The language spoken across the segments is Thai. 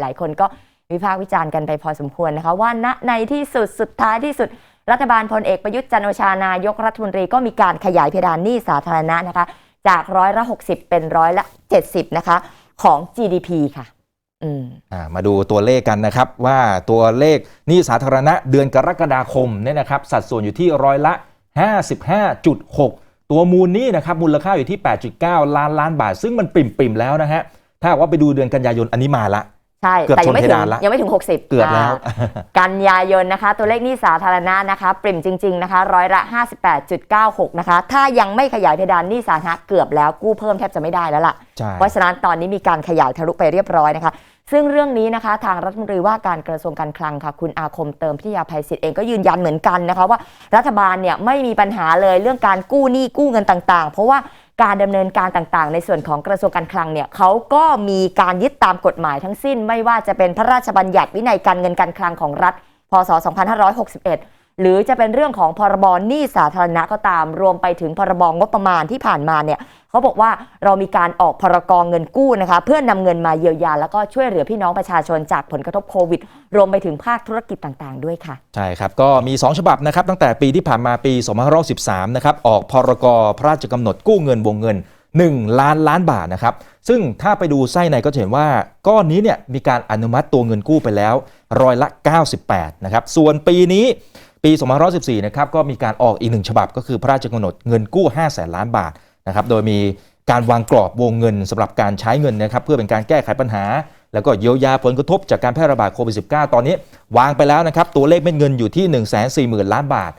หลายๆคนก็วิพากษ์วิจารณ์กันไปพอสมควรนะคะ ว่าณในที่สุดสุดท้ายที่สุดรัฐบาลพลเอกประยุทธ์จันโอชานายกรัฐมนตรีก็มีการขยายเพดานหนี้สาธารณะนะคะ จากร้อยละ 60 เป็นร้อยละ 70 นะคะ ของ GDP ค่ะมามาดูตัวเลขกันนะครับว่าตัวเลขหนี้สาธารณะเดือนกรกฎาคมเนี่ยนะครับ สัดส่วนอยู่ที่ร้อยละ 55.6 ตัวมูลนี้นะครับมูลค่าอยู่ที่ 8.9 ล้านล้านบาท ซึ่งมันปริ่มๆแล้วนะฮะถ้าว่าไปดูเดือนกันยายนอันนี้มาละ ใช่เกือบแต่ยังไม่ชนเพถึงดานละยังไม่ถึง 60เกือบแล้วากันยายนนะคะ ตัวเลขหนี้สาธารณะนะคะ ปริ่มจริง ๆ นะคะร้อยละ 58.96 นะคะ ถ้ายังไม่ขยายเพดานหนี้สาธารณะเกือบแล้วกู้เพิ่มแทบจะไม่ได้แล้วล่ะ ใช่ เพราะฉะนั้นตอนนี้มีการขยายทะลุไปเรียบร้อยนะคะ ซึ่งเรื่องนี้นะคะ ทางรัฐมนตรีว่าการกระทรวงการคลังค่ะ คุณอาคมเติมพิทยาภัยศิษย์เองก็ยืนยันเหมือนกันนะคะว่ารัฐบาลเนี่ยไม่มีปัญหาเลยเรื่องการกู้หนี้กู้เงินต่างๆ เพราะว่า การดำเนินการต่างๆ ในส่วนของกระทรวงการคลังเนี่ยเขาก็มีการยึดตามกฎหมายทั้งสิ้น ไม่ว่าจะเป็นพระราชบัญญัติวินัยการเงินการคลังของรัฐ พศ 2561 หรือจะเป็นเรื่องของพรบหนี้สาธารณะก็ตาม รวมไปถึงพรบงบประมาณที่ผ่านมาเนี่ยเขาบอกว่าเรามีการออกพรกรเงินกู้นะคะ เพื่อนำเงินมาเยียวยา แล้วก็ช่วยเหลือพี่น้องประชาชนจากผลกระทบโควิด รวมไปถึงภาคธุรกิจต่างๆ ด้วยค่ะ ใช่ครับ ก็มี 2 ฉบับนะครับตั้งแต่ปีที่ผ่านมาปี2513นะครับออกพรกพระราชกำหนดกู้เงินวงเงิน 1 ล้านล้านบาทนะครับซึ่งถ้าไปดูไส้ในก็จะเห็นว่าก้อนนี้เนี่ยมีการอนุมัติตัวเงินกู้ไปแล้วร้อยละ 98นะครับส่วนปีนี้ ปี2514นะครับก็มีการออกอีกหนึ่งฉบับก็คือพระราชกำหนดเงินกู้5แสนล้านบาทนะครับโดยมีการวางกรอบวงเงินสำหรับการใช้เงินนะครับเพื่อเป็นการแก้ไขปัญหา แล้วก็เยียวยาผลกระทบจากการแพร่ระบาดโควิด -19 ตอนนี้ วางไปแล้วนะครับตัวเลขเม็ดเงินอยู่ที่ 1 4 0 0 0 0 ล้านบาท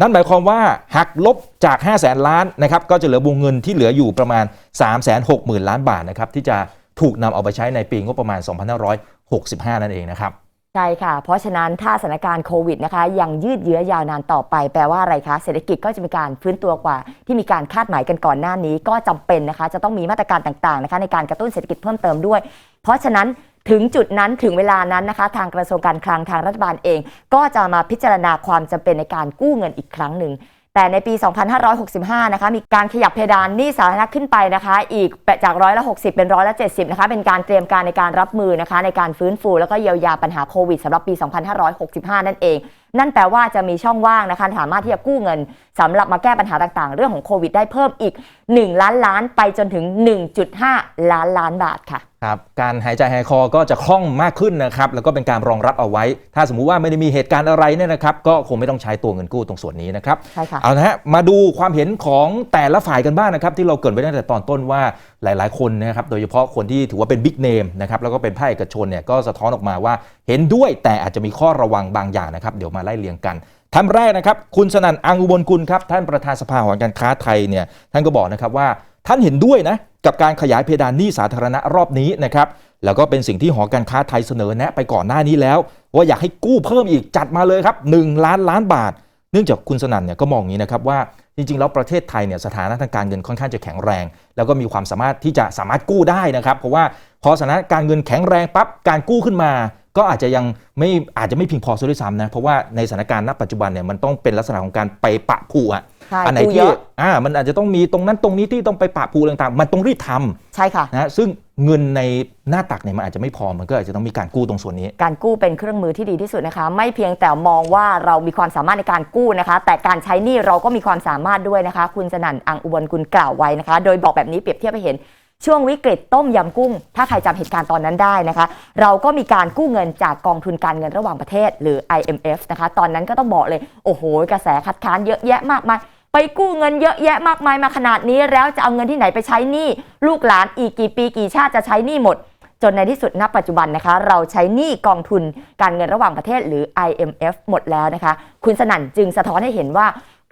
นั่นหมายความว่าหักลบจาก 5 0 0แสนล้านนะครับก็จะเหลือวงเงินที่เหลืออยู่ประมาณ 3 6 0 0 0 0 ล้านบาทนะครับที่จะถูกนำเอาไปใช้ในปีงบประมาณ 2565 นั่นเองนะครับ ใช่ค่ะ เพราะฉะนั้นถ้าสถานการณ์โควิดนะคะยังยืดเยื้อยาวนานต่อไป แปลว่าอะไรคะ เศรษฐกิจก็จะมีการฟื้นตัวกว่า ที่มีการคาดหมายกันก่อนหน้านี้ ก็จำเป็นนะคะ จะต้องมีมาตรการต่างๆนะคะในการกระตุ้นเศรษฐกิจเพิ่มเติมด้วย เพราะฉะนั้นถึงจุดนั้นถึงเวลานั้นนะคะ ทางกระทรวงการคลังทางรัฐบาลเอง ก็จะมาพิจารณาความจำเป็นในการกู้เงินอีกครั้งหนึ่ง แต่ในปี 2565 นะคะ มีการขยับเพดานหนี้สาธารณะขึ้นไปนะคะ อีกจากร้อยละ 60 เป็นร้อยละ 70 นะคะ เป็นการเตรียมการในการรับมือนะคะ ในการฟื้นฟูแล้วก็เยียวยาปัญหาโควิดสำหรับปี 2565 นั่นเอง นั่นแปลว่าจะมีช่องว่างนะคะ สามารถที่จะกู้เงินสำหรับมาแก้ปัญหาต่างๆ เรื่องของโควิดได้เพิ่มอีก 1 ล้านล้านไปจนถึง 1.5 ล้านล้านบาทค่ะ ครับการหายใจหายคอก็จะคล่องมากขึ้นนะครับแล้วก็เป็นการรองรับเอาไว้ ถ้าสมมุติว่าไม่ได้มีเหตุการณ์อะไรเนี่ยนะครับก็คงไม่ต้องใช้ตัวเงินกู้ตรงส่วนนี้นะครับใช่ค่ะเอาละฮะมาดูความเห็นของแต่ละฝ่ายกันบ้างนะครับที่เราเกริดไว้ตั้งแต่ตอนต้นว่าหลาย ๆ คนนะครับโดยเฉพาะคนที่ถือว่าเป็นบิ๊กเนมนะครับแล้วก็เป็นภาคเอกชนเนี่ยก็สะท้อนออกมาว่าเห็นด้วยแต่อาจจะมีข้อระวังบางอย่างนะครับเดี๋ยวมาไล่เรียงกัน ท่านแรกนะครับ คุณสนั่นอังอุบลกุลครับ ท่านประธานสภาหอการค้าไทยเนี่ยท่านก็บอกนะครับว่าท่านเห็นด้วยนะกับการขยายเพดานหนี้สาธารณะรอบนี้นะครับแล้วก็เป็นสิ่งที่หอการค้าไทยเสนอแนะไปก่อนหน้านี้แล้ว ว่าอยากให้กู้เพิ่มอีกจัดมาเลยครับ 1 ล้านล้านบาท เนื่องจากคุณสนั่นเนี่ยก็มองอย่างนี้นะครับว่าจริงๆแล้วประเทศไทยเนี่ยสถานะทางการเงินค่อนข้างจะแข็งแรง แล้วก็มีความสามารถที่จะสามารถกู้ได้นะครับ เพราะว่าพอสถานะการเงินแข็งแรงปั๊บการกู้ขึ้นมา ก็อาจจะยังไม่อาจจะไม่เพียงพอซะด้วยซ้ำนะ เพราะว่าในสถานการณ์ณปัจจุบันเนี่ยมันต้องเป็นลักษณะของการไปปะผูอะใช่อัไหนกู้เยที่อะอ่ามันอาจจะต้องมีตรงนั้นตรงนี้ที่ต้องไปปะผูต่างๆ มันต้องรีบทำใช่ค่ะนะฮะซึ่งเงินในหน้าตักเนี่ยมันอาจจะไม่พอมันก็อาจจะต้องมีการกู้ตรงส่วนนี้ การกู้เป็นเครื่องมือที่ดีที่สุดนะคะ ไม่เพียงแต่มองว่าเรามีความสามารถในการกู้นะคะ แต่การใช้หนี้เราก็มีความสามารถด้วยนะคะ คุณสนั่นอังอุบลกุลกล่าวไว้นะคะ โดยบอกแบบนี้เปรียบเทียบให้เห็น ช่วงวิกฤตต้มยำกุ้ง ถ้าใครจำเหตุการณ์ตอนนั้นได้นะคะ เราก็มีการกู้เงินจากกองทุนการเงินระหว่างประเทศ หรือ IMF นะคะ ตอนนั้นก็ต้องบอกเลย โอ้โห กระแสคัดค้านเยอะแยะมากมายไปกู้เงินเยอะแยะมากมายมาขนาดนี้ แล้วจะเอาเงินที่ไหนไปใช้หนี้ลูกหลานอีกกี่ปีกี่ชาติจะใช้หนี้หมด จนในที่สุดณปัจจุบันนะคะ เราใช้หนี้กองทุนการเงินระหว่างประเทศ หรือ IMF หมดแล้วนะคะ คุณสนั่นจึงสะท้อนให้เห็นว่า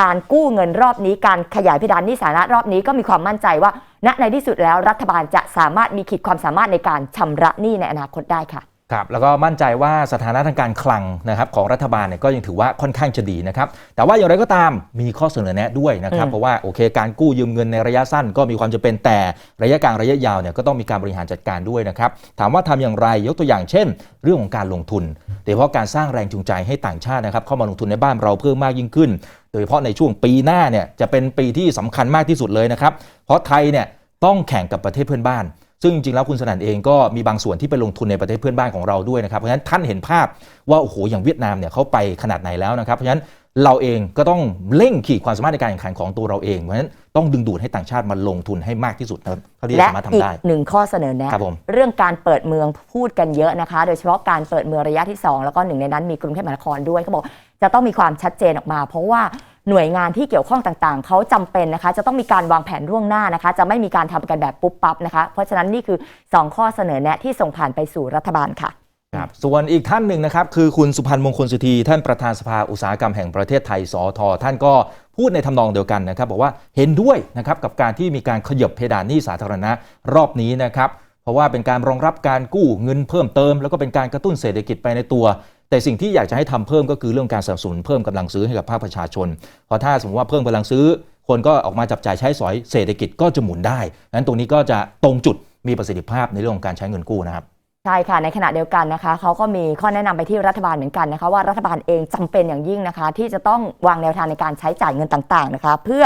การกู้เงินรอบนี้การขยายเพดานหนี้สาธารณะรอบนี้ก็มีความมั่นใจว่า ณในที่สุดแล้วรัฐบาลจะสามารถมีขีดความสามารถในการชำระหนี้ในอนาคตได้ค่ะครับแล้วก็มั่นใจว่าสถานะทางการคลังนะครับของรัฐบาลเนี่ยก็ยังถือว่าค่อนข้างจะดีนะครับแต่ว่าอย่างไรก็ตามมีข้อเสนอแนะด้วยนะครับอืมเพราะว่าโอเคการกู้ยืมเงินในระยะสั้น ก็มีความจำเป็นแต่ระยะกลางระยะยาวเนี่ยก็ต้องมีการบริหารจัดการด้วยนะครับถามว่าทำอย่างไรยกตัวอย่างเช่น เรื่องของการลงทุนโดยเฉพาะการสร้างแรงจูงใจให้ต่างชาตินะครับเข้ามาลงทุนในบ้านเราเพิ่มมากยิ่งขึ้นโดยเฉพาะในช่วงปีหน้าเนี่ยจะเป็นปีที่สำคัญมากที่สุดเลยนะครับ เพราะไทยเนี่ยต้องแข่งกับประเทศเพื่อนบ้าน ซึ่งจริงๆแล้วคุณสนั่นเองก็มีบางส่วนที่ไปลงทุนในประเทศเพื่อนบ้านของเราด้วยนะครับ เพราะฉะนั้นท่านเห็นภาพว่าโอ้โหอย่างเวียดนามเนี่ยเขาไปขนาดไหนแล้วนะครับ เพราะฉะนั้น เราเองก็ต้องเร่งขีดความสามารถในการแข่งขันของตัวเราเอง เพราะฉะนั้นต้องดึงดูดให้ต่างชาติมาลงทุนให้มากที่สุดนะครับเท่าที่จะและสามารถทำอีกได้ หนึ่งข้อเสนอแนะครับผม เรื่องการเปิดเมืองพูดกันเยอะนะคะ โดยเฉพาะการเปิดเมืองระยะที่ 2 แล้วก็หนึ่งในนั้นมีกรุงเทพมหานครด้วยเขาบอกจะต้องมีความชัดเจนออกมา เพราะว่าหน่วยงานที่เกี่ยวข้องต่างๆ เขาจำเป็นนะคะ จะต้องมีการวางแผนล่วงหน้านะคะ จะไม่มีการทำกันแบบปุ๊บปั๊บนะคะ เพราะฉะนั้นนี่คือ 2 ข้อเสนอแนะที่ส่งผ่านไปสู่รัฐบาลค่ะ ครับส่วนอีกท่านหนึ่งนะครับ คือคุณสุพันธ์มงคลสุธีท่านประธานสภาอุตสาหกรรมแห่งประเทศไทยสอทท่านก็พูดในทำนองเดียวกันนะครับ บอกว่าเห็นด้วยนะครับกับการที่มีการขยบเพดานหนี้สาธารณะรอบนี้นะครับ เพราะว่าเป็นการรองรับการกู้เงินเพิ่มเติม แล้วก็เป็นการกระตุ้นเศรษฐกิจไปในตัว แต่สิ่งที่อยากจะให้ทำเพิ่มก็คือเรื่องการสนับสนุนเพิ่มกำลังซื้อให้กับภาคประชาชนเพราะถ้าสมมติว่าเพิ่มกำลังซื้อ คนก็ออกมาจับจ่ายใช้สอยเศรษฐกิจก็จะหมุนได้นั้นตรงนี้ก็จะตรงจุดมีประสิทธิภาพในเรื่องของการใช้เงินกู้นะครับ ใช่ค่ะในขณะเดียวกันนะคะเขาก็มีข้อแนะนำไปที่รัฐบาลเหมือนกันนะคะว่ารัฐบาลเองจำเป็นอย่างยิ่งนะคะ ที่จะต้องวางแนวทางในการใช้จ่ายเงินต่างๆนะคะ เพื่อ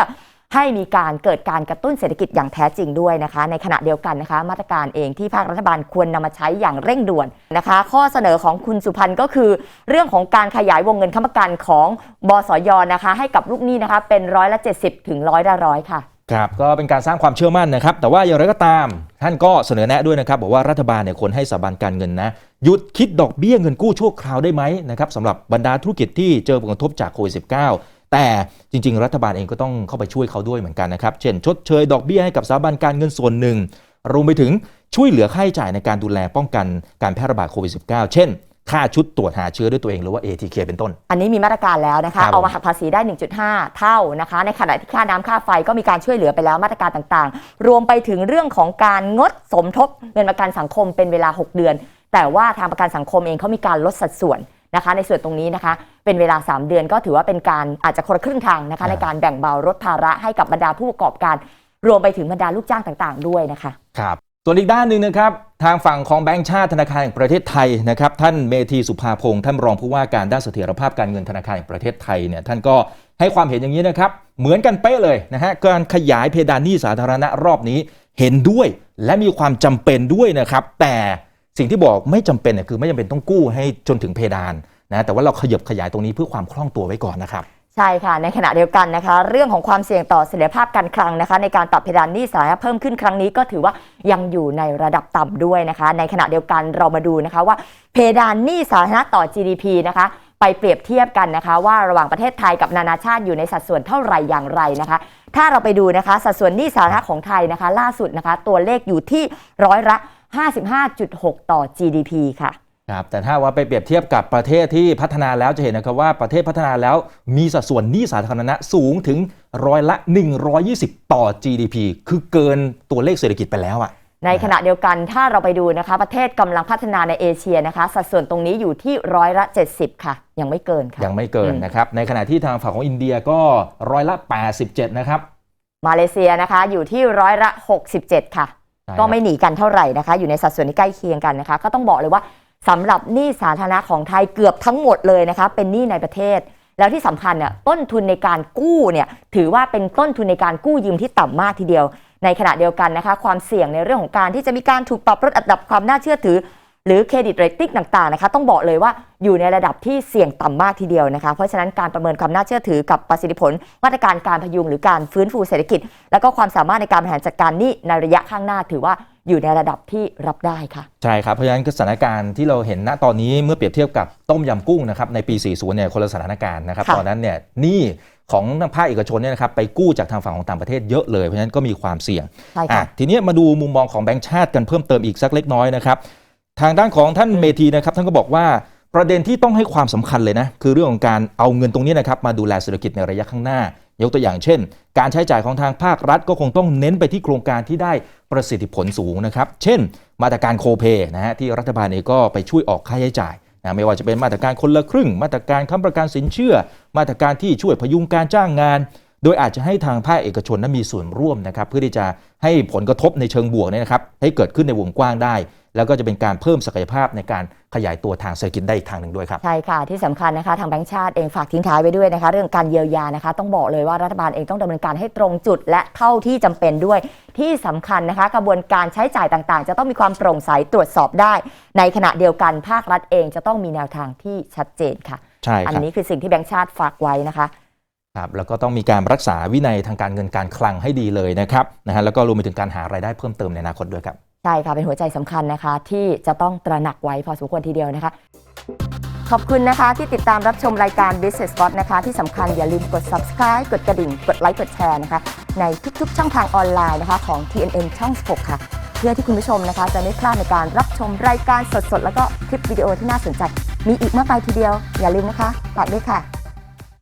ให้มีการเกิดการกระตุ้นเศรษฐกิจอย่างแท้จริงด้วยนะคะ ในขณะเดียวกันนะคะ มาตรการเองที่ภาครัฐบาลควรนำมาใช้อย่างเร่งด่วนนะคะ ข้อเสนอของคุณสุพันธ์ก็คือ เรื่องของการขยายวงเงินค้ำประกันของบสยนะคะ ให้กับลูกหนี้นะคะ เป็นร้อยละ 70 ถึงร้อยละร้อยค่ะ ครับก็เป็นการสร้างความเชื่อมั่นนะครับ แต่ว่าอย่างไรก็ตาม ท่านก็เสนอแนะด้วยนะครับ บอกว่ารัฐบาลเนี่ยควรให้สถาบันการเงินนะหยุดคิดดอกเบี้ยเงินกู้ชั่วคราวได้ไหมนะครับสำหรับบรรดาธุรกิจที่เจอผลกระทบจากโควิด -19 แต่จริง ๆ รัฐบาลเองก็ต้องเข้าไปช่วยเขาด้วยเหมือนกันนะครับ เช่น ชดเชยดอกเบี้ยให้กับสถาบันการเงินส่วนหนึ่งรวมไปถึงช่วยเหลือค่าใช้จ่ายในการดูแลป้องกันการแพร่ระบาดโควิด -19 เช่น ค่าชุดตรวจหาเชื้อด้วยตัวเองหรือว่า ATK เป็นต้น อันนี้มีมาตรการแล้วนะครัคะบเอามาหักภาษีได้ 1.5 เท่านะคะ ในขณะที่ค่าน้ำค่าไฟก็มีการช่วยเหลือไปแล้วมาตรการต่างๆ รวมไปถึงเรื่องของการงดสมทบเงินประกันสังคมเป็นเวลา 6 เดือน แต่ว่าทางประกันสังคมเองเขามีการลดสัดส่วนนะคะ ในส่วนตรงนี้นะคะ เป็นเวลา 3 เดือนก็ถือว่าเป็นการอาจจะคนละครึ่งทางนะคะ ในการแบ่งเบาลดภาระให้กับบรรดาผู้ประกอบการ รวมไปถึงบรรดาลูกจ้างต่างๆ ด้วยนะคะ ครับ ส่วนอีกด้านหนึ่งนะครับ ทางฝั่งของแบงก์ชาติธนาคารแห่งประเทศไทยนะครับท่านเมธีสุภาพงศ์ท่านรองผู้ว่าการด้านเสถียรภาพการเงินธนาคารแห่งประเทศไทยเนี่ยท่านก็ให้ความเห็นอย่างนี้นะครับเหมือนกันเป๊ะเลยนะฮะการขยายเพดานหนี้สาธารณะรอบนี้เห็นด้วย และมีความจำเป็นด้วยนะครับ แต่สิ่งที่บอกไม่จำเป็นเนี่ยคือไม่จำเป็นต้องกู้ให้จนถึงเพดานนะแต่ว่าเราขยับขยายตรงนี้เพื่อความคล่องตัวไว้ก่อนนะครับ ใช่ค่ะ ในขณะเดียวกันนะคะ เรื่องของความเสี่ยงต่อเสถียรภาพการคลังนะคะ ในการปรับเพดานหนี้สาธารณะเพิ่มขึ้นครั้งนี้ก็ถือว่ายังอยู่ในระดับต่ำด้วยนะคะ ในขณะเดียวกันเรามาดูนะคะว่าเพดานหนี้สาธารณะต่อ GDP นะคะ ไปเปรียบเทียบกันนะคะ ว่าระหว่างประเทศไทยกับนานาชาติอยู่ในสัดส่วนเท่าไหร่อย่างไรนะคะ ถ้าเราไปดูนะคะสัดส่วนหนี้สาธารณะของไทยนะคะ ล่าสุดนะคะ ตัวเลขอยู่ที่ร้อยละ 55.6 ต่อ GDP ค่ะ ครับแต่ถ้าว่าไปเปรียบเทียบกับประเทศที่พัฒนาแล้วจะเห็นนะครับว่าประเทศพัฒนาแล้วมีสัดส่วนหนี้สาธารณะสูงถึงร้อยละ 120 ต่อ GDP คือเกินตัวเลขเศรษฐกิจไปแล้วอะในขณะเดียวกันถ้าเราไปดูนะคะ ประเทศกำลังพัฒนาในเอเชียนะคะ สัดส่วนตรงนี้อยู่ที่ร้อยละ 70 ค่ะ ยังไม่เกินค่ะ ยังไม่เกินอืมนะครับ ในขณะที่ทางฝั่งของอินเดียก็ร้อยละ 87 นะครับ มาเลเซียนะคะอยู่ที่ร้อยละ 67 ค่ะใช่ครับก็ไม่หนีกันเท่าไหร่นะคะ อยู่ในสัดส่วนที่ใกล้เคียงกันนะคะ ก็ต้องบอกเลยว่า สำหรับหนี้สาธารณะของไทยเกือบทั้งหมดเลยนะคะเป็นหนี้ในประเทศ แล้วที่สำคัญเนี่ยต้นทุนในการกู้เนี่ยถือว่าเป็นต้นทุนในการกู้ยืมที่ต่ำมากทีเดียว ในขณะเดียวกันนะคะความเสี่ยงในเรื่องของการที่จะมีการถูกปรับลดอันดับความน่าเชื่อถือ หรือเครดิตเรตติ้งต่างๆนะคะต้องบอกเลยว่าอยู่ในระดับที่เสี่ยงต่ำมากทีเดียวนะคะเพราะฉะนั้นการประเมินความน่าเชื่อถือกับประสิทธิผล มาตรการการพยุงหรือการฟื้นฟูเศรษฐกิจ แล้วก็ความสามารถในการบริหารจัดการหนี้ในระยะข้างหน้าถือว่า อยู่ในระดับที่รับได้ค่ะ ใช่ครับ เพราะฉะนั้นสถานการณ์ที่เราเห็นณตอนนี้เมื่อเปรียบเทียบกับต้มยำกุ้งนะครับในปี 40 เนี่ยคนละสถานการณ์นะครับ ค่ะ ตอนนั้นเนี่ยหนี้ของทางภาคเอกชนเนี่ยนะครับไปกู้จากทางฝั่งของต่างประเทศเยอะเลยเพราะฉะนั้นก็มีความเสี่ยง ใช่อะค่ะทีนี้มาดูมุมมองของแบงก์ชาติกันเพิ่มเติมอีกสักเล็กน้อยนะครับ ทางด้านของท่านเมธีนะครับ ท่านก็บอกว่าประเด็นที่ต้องให้ความสำคัญเลยนะ คือเรื่องของการเอาเงินตรงนี้นะครับ มาดูแลเศรษฐกิจในระยะข้างหน้า ยกตัวอย่างเช่น การใช้จ่ายของทางภาครัฐก็คงต้องเน้นไปที่โครงการที่ได้ประสิทธิผลสูงนะครับ เช่น มาตรการโคเปนะฮะที่รัฐบาลเองก็ไปช่วยออกค่าใช้จ่ายนะไม่ว่าจะเป็นมาตรการคนละครึ่ง มาตรการค้ำประกันสินเชื่อ มาตรการที่ช่วยพยุงการจ้างงาน โดยอาจจะให้ทางภาคเอกชนนั้นมีส่วนร่วมนะครับเพื่อที่จะให้ผลกระทบในเชิงบวกเนี่ยนะครับให้เกิดขึ้นในวงกว้างได้ แล้วก็จะเป็นการเพิ่มศักยภาพในการขยายตัวทางเศรษฐกิจได้อีกทางหนึ่งด้วยครับใช่ค่ะที่สำคัญนะคะทางแบงก์ชาติเองฝากทิ้งท้ายไว้ด้วยนะคะ เรื่องการเยียวยานะคะ ต้องบอกเลยว่ารัฐบาลเองต้องดำเนินการให้ตรงจุดและเท่าที่จำเป็นด้วย ที่สำคัญนะคะ กระบวนการใช้จ่ายต่างๆ จะต้องมีความโปร่งใสตรวจสอบได้ ในขณะเดียวกันภาครัฐเองจะต้องมีแนวทางที่ชัดเจนค่ะใช่อันครับนี้คือสิ่งที่แบงก์ชาติฝากไว้นะคะ ครับแล้วก็ต้องมีการรักษาวินัยทางการเงินการคลังให้ดีเลยนะครับนะฮะแล้วก็รวมไปถึงการหารายได้เพิ่มเติมในอนาคตด้วยครับ ใช่ค่ะ เป็นหัวใจสำคัญนะคะ ที่จะต้องตระหนักไว้พอสมควรทีเดียวนะคะ ขอบคุณนะคะที่ติดตามรับชมรายการ Business Spot นะคะ ที่สำคัญอย่าลืมกด subscribe กดกระดิ่ง กดไลค์กดแชร์นะคะ ในทุกๆ ช่องทางออนไลน์นะคะของ TNN ช่อง 16 ค่ะ เพื่อที่คุณผู้ชมนะคะ จะไม่พลาดในการรับชมรายการสดๆ แล้วก็คลิปวิดีโอที่น่าสนใจ มีอีกมากมายทีเดียวอย่าลืมนะคะฝากด้วยค่ะ